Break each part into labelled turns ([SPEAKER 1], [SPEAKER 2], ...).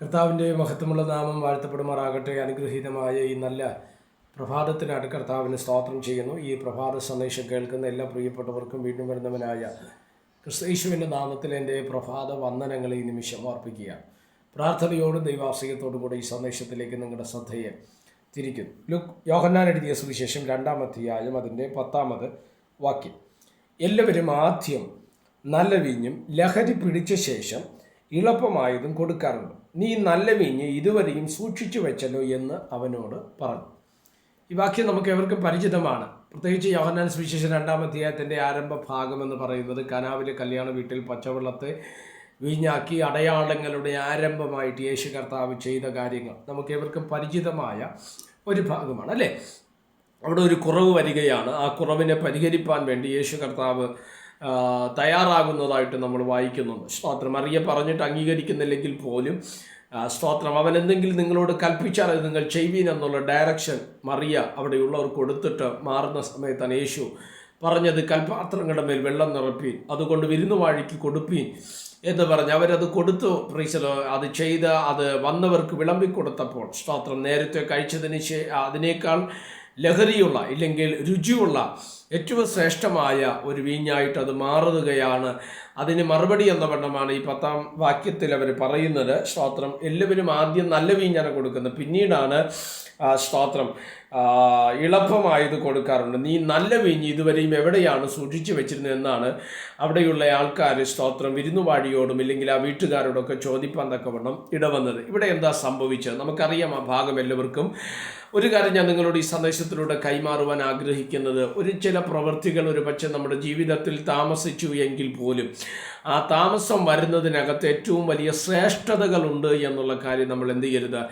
[SPEAKER 1] കർത്താവിന്റെ മഹത്വമുള്ള നാമം വാഴ്ത്തപ്പെടുമാറാകട്ടെ. അനുഗ്രഹീതമായ ഈ നല്ല പ്രഭാതത്തിനായിട്ട് കർത്താവിന് സ്തോത്രം ചെയ്യുന്നു. ഈ പ്രഭാത സന്ദേശം കേൾക്കുന്ന എല്ലാ പ്രിയപ്പെട്ടവർക്കും വീണ്ടും വരുന്നവനായ ക്രിസ്തീശുവിന്റെ നാമത്തിൽ എന്റെ പ്രഭാത വന്ദനങ്ങൾ ഈ നിമിഷം അർപ്പിക്കുക. പ്രാർത്ഥനയോടും ദൈവാശ്രയത്തോടും കൂടെ ഈ സന്ദേശത്തിലേക്ക് നിങ്ങളുടെ ശ്രദ്ധയെ തിരിക്കുന്നു. ലുക്ക് യോഹന്നാൻ എഴുതിയ സുവിശേഷം രണ്ടാം അധ്യായം അതിന്റെ പത്താമത് വാക്യം. എല്ലാവരും ആദ്യം നല്ല വീഞ്ഞും ലഹരി പിടിച്ച ശേഷം ഇളപ്പമായതും കൊടുക്കാറുണ്ട്. നീ നല്ല വീഞ്ഞ് ഇതുവരെയും സൂക്ഷിച്ചു വെച്ചല്ലോ എന്ന് അവനോട് പറഞ്ഞു. ഈ വാക്യം നമുക്ക് എവർക്കും പരിചിതമാണ്. പ്രത്യേകിച്ച് യോഹനാൻ സുവിശേഷം രണ്ടാം അധ്യായത്തിന്റെ ആരംഭ ഭാഗം എന്ന് പറയുന്നത് കനാവിലെ കല്യാണ വീട്ടിൽ പച്ചവെള്ളത്തെ വീഞ്ഞാക്കി അടയാളങ്ങളുടെ ആരംഭമായിട്ട് യേശു കർത്താവ് ചെയ്ത കാര്യങ്ങൾ നമുക്ക് എവർക്കും പരിചിതമായ ഒരു ഭാഗമാണ് അല്ലേ? അവിടെ ഒരു കുറവ് വരികയാണ്. ആ കുറവിനെ പരിഹരിപ്പാൻ വേണ്ടി യേശു കർത്താവ് തയ്യാറാകുന്നതായിട്ട് നമ്മൾ വായിക്കുന്നുണ്ട്. സ്തോത്രം. അറിയ പറഞ്ഞിട്ട് അംഗീകരിക്കുന്നില്ലെങ്കിൽ പോലും സ്തോത്രം. അവൻ എന്തെങ്കിലും നിങ്ങളോട് കൽപ്പിച്ചാൽ അത് നിങ്ങൾ ചെയ്യുവീൻ എന്നുള്ള ഡയറക്ഷൻ മറിയ അവിടെയുള്ളവർ കൊടുത്തിട്ട് മാറുന്ന സമയത്താണ് യേശു പറഞ്ഞത് കൽപാത്രങ്ങളുടെ മേൽ വെള്ളം നിറപ്പീൻ അതുകൊണ്ട് വിരുന്ന് വാഴിക്ക് കൊടുപ്പീൻ എന്ന് പറഞ്ഞ് അവരത് കൊടുത്തു. പ്രീസലോ അത് ചെയ്ത് അത് വന്നവർക്ക് വിളമ്പിക്കൊടുത്തപ്പോൾ സ്തോത്രം. നേരത്തെ കഴിച്ചതിന് ശേ അതിനേക്കാൾ ലഹരിയുള്ള ഇല്ലെങ്കിൽ രുചിയുള്ള ഏറ്റവും ശ്രേഷ്ഠമായ ഒരു വീഞ്ഞായിട്ട് അത് മാറുകയാണ്. അതിന് മറുപടി എന്ന വണ്ണമാണ് ഈ പത്താം വാക്യത്തിൽ അവർ പറയുന്നത്. സ്തോത്രം. എല്ലാവരും ആദ്യം നല്ല വീഞ്ഞാണ് കൊടുക്കുന്നത്. പിന്നീടാണ് സ്തോത്രം. ആ, ഇളപ്പമായത് കൊടുക്കാറുണ്ട്. നീ നല്ല വീഞ്ഞ് ഇതുവരെയും എവിടെയാണ് സൂക്ഷിച്ചു വെച്ചിരുന്നത് എന്നാണ് അവിടെയുള്ള ആൾക്കാർ സ്തോത്രം വിരുന്നുവാഴിയോടും ഇല്ലെങ്കിൽ ആ വീട്ടുകാരോടൊക്കെ ചോദിപ്പാൻ തക്കവണ്ണം ഇടവന്നത്. ഇവിടെ എന്താ സംഭവിച്ചത്? നമുക്കറിയാം ആ ഭാഗം എല്ലാവർക്കും. ഒരു കാര്യം ഞാൻ നിങ്ങളോട് ഈ സന്ദേശത്തിലൂടെ കൈമാറുവാൻ ആഗ്രഹിക്കുന്നത്. ഒരു ചില പ്രവൃത്തികൾ ഒരു പക്ഷേ നമ്മുടെ ജീവിതത്തിൽ താമസിച്ചു എങ്കിൽ പോലും. ആ താമസം വരുന്നതിനകത്ത് ഏറ്റവും വലിയ ശ്രേഷ്ഠതകളുണ്ട് എന്നുള്ള കാര്യം നമ്മൾ എന്ത് ചെയ്യരുത്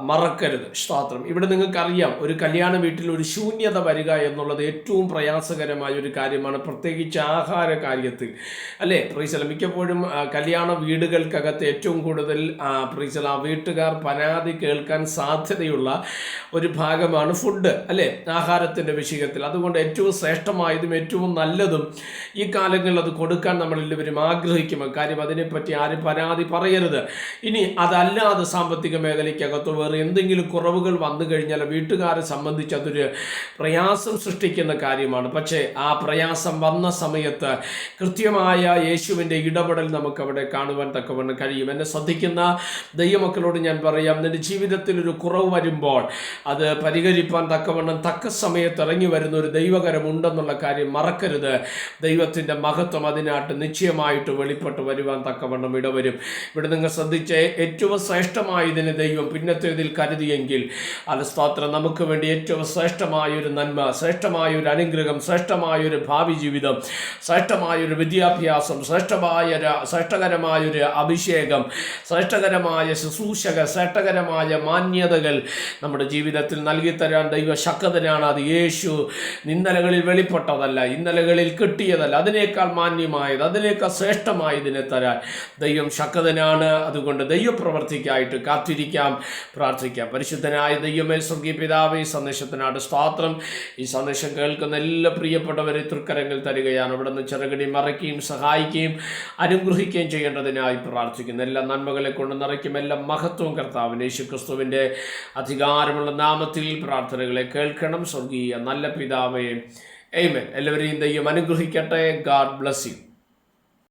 [SPEAKER 1] മറക്കരുത്. സ്തോത്രം ഇവിടെ നിങ്ങൾക്കറിയാം ഒരു കല്യാണ വീട്ടിൽ ഒരു ശൂന്യത വരിക എന്നുള്ളത് ഏറ്റവും പ്രയാസകരമായ ഒരു കാര്യമാണ്. പ്രത്യേകിച്ച് ആഹാര കാര്യത്തിൽ. അല്ലേ? പ്രീസല മിക്കപ്പോഴും കല്യാണ വീടുകൾക്കകത്ത് ഏറ്റവും കൂടുതൽ പ്രീസല വീട്ടുകാർ പരാതി കേൾക്കാൻ സാധ്യതയുള്ള ഒരു ഭാഗമാണ് ഫുഡ് അല്ലേ? ആഹാരത്തിന്റെ വിഷയത്തിൽ. അതുകൊണ്ട് ഏറ്റവും ശ്രേഷ്ഠമായതും ഏറ്റവും നല്ലതും ഈ കാലങ്ങളിൽ അത് കൊടുക്കാൻ നമ്മളെല്ലാവരും ആഗ്രഹിക്കും. കാര്യം അതിനെപ്പറ്റി ആരും പരാതി പറയരുത്. ഇനി അതല്ലാതെ സാമ്പത്തിക മേഖലയ്ക്കകത്ത് വേറെ എന്തെങ്കിലും കുറവുകൾ വന്നു കഴിഞ്ഞാൽ വീട്ടുകാരെ സംബന്ധിച്ച് അതൊരു പ്രയാസം സൃഷ്ടിക്കുന്ന കാര്യമാണ്. പക്ഷേ ആ പ്രയാസം വന്ന സമയത്ത് കൃത്യമായ യേശുവിന്റെ ഇടപെടൽ നമുക്ക് അവിടെ കാണുവാൻ തക്കവണ്ണം കഴിയും. എന്നെ ശ്രദ്ധിക്കുന്ന ദൈവമക്കളോട് ഞാൻ പറയാം നിന്റെ ജീവിതത്തിൽ ഒരു കുറവ് വരുമ്പോൾ അത് പരിഹരിപ്പാൻ തക്കവണ്ണം തക്ക സമയത്ത് ഇറങ്ങി വരുന്ന ഒരു ദൈവകരം ഉണ്ടെന്നുള്ള കാര്യം മറക്കരുത്. ദൈവത്തിന്റെ മഹത്വം അതിനായിട്ട് നിശ്ചയമായിട്ട് വെളിപ്പെട്ട് വരുവാൻ തക്കവണ്ണം ഇടവരും. ഇവിടെ നിങ്ങൾ ശ്രദ്ധിച്ച ഏറ്റവും ശ്രേഷ്ഠമായ ഇതിന് ദൈവം പിന്നത്തേതിൽ കരുതിയെങ്കിൽ അത് സ്തോത്രം നമുക്ക് വേണ്ടി ഏറ്റവും ശ്രേഷ്ഠമായൊരു നന്മ ശ്രേഷ്ഠമായൊരു അനുഗ്രഹം ശ്രേഷ്ഠമായൊരു ഭാവി ജീവിതം ശ്രേഷ്ഠമായൊരു വിദ്യാഭ്യാസം ശ്രേഷ്ഠമായ ശ്രേഷ്ഠകരമായൊരു അഭിഷേകം ശ്രേഷ്ഠകരമായ ശുശ്രൂഷക ശ്രേഷ്ഠകരമായ മാന്യതകൾ നമ്മുടെ ജീവിതത്തിൽ നൽകിത്തരാൻ ദൈവ ശക്തനാണ്. അത് യേശു ഇന്നലകളിൽ വെളിപ്പെട്ടതല്ല ഇന്നലകളിൽ കിട്ടിയതല്ല അതിനേക്കാൾ മാന്യമായത് അതിനേക്കാൾ ശ്രേഷ്ഠമായതിനെ തരാൻ ദൈവം ശക്തനാണ്. അതുകൊണ്ട് ദൈവപ്രവർത്തിക്കായിട്ട് കാത്തിരിക്കാം പ്രാർത്ഥിക്കാം. പരിശുദ്ധനായ ദൈവമേ സ്വർഗീയ പിതാവ് ഈ സന്ദേശത്തിനാട് സ്വാത്രം ഈ സന്ദേശം കേൾക്കുന്ന എല്ലാ പ്രിയപ്പെട്ടവരെ തൃക്കരങ്ങൾ തരികയാണ്. അവിടെ നിന്ന് ചെറുകടി മറയ്ക്കുകയും സഹായിക്കുകയും അനുഗ്രഹിക്കുകയും ചെയ്യേണ്ടതിനായി പ്രാർത്ഥിക്കുന്നു. എല്ലാ നന്മകളെ കൊണ്ട് നിറയ്ക്കും എല്ലാ മഹത്വവും കർത്താവിന് യേശു ക്രിസ്തുവിന്റെ അധികാരമുള്ള നാമത്തിൽ പ്രാർത്ഥനകളെ കേൾക്കണം. സ്വർഗീയ നല്ല പിതാവേ എയ്മൻ എല്ലാവരെയും ദൈവം അനുഗ്രഹിക്കട്ടെ. God bless you.